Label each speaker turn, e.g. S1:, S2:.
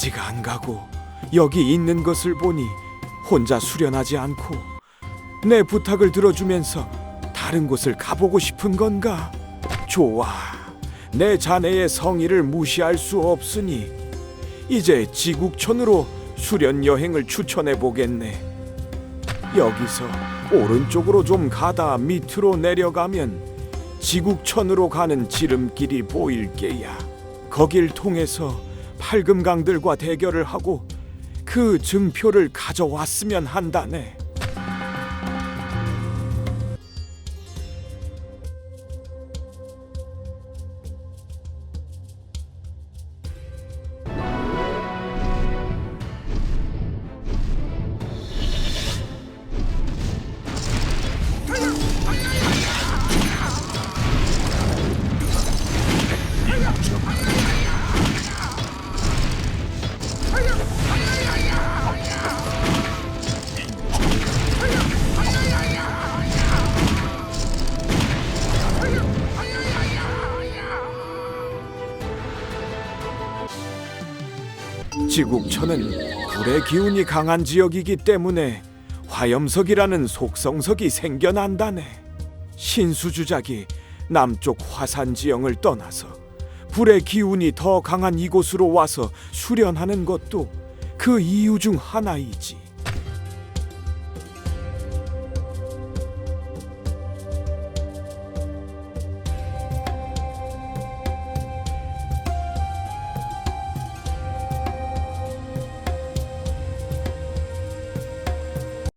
S1: 아직 안 가고 여기 있는 것을 보니 혼자 수련하지 않고 내 부탁을 들어주면서 다른 곳을 가보고 싶은 건가? 좋아. 내 자네의 성의를 무시할 수 없으니 이제 지국천으로 수련 여행을 추천해 보겠네. 여기서 오른쪽으로 좀 가다 밑으로 내려가면 지국천으로 가는 지름길이 보일 게야. 거길 통해서 팔금강들과 대결을 하고 그 증표를 가져왔으면 한다네. 지국천은 불의 기운이 강한 지역이기 때문에 화염석이라는 속성석이 생겨난다네. 신수주작이 남쪽 화산 지형을 떠나서 불의 기운이 더 강한 이곳으로 와서 수련하는 것도 그 이유 중 하나이지.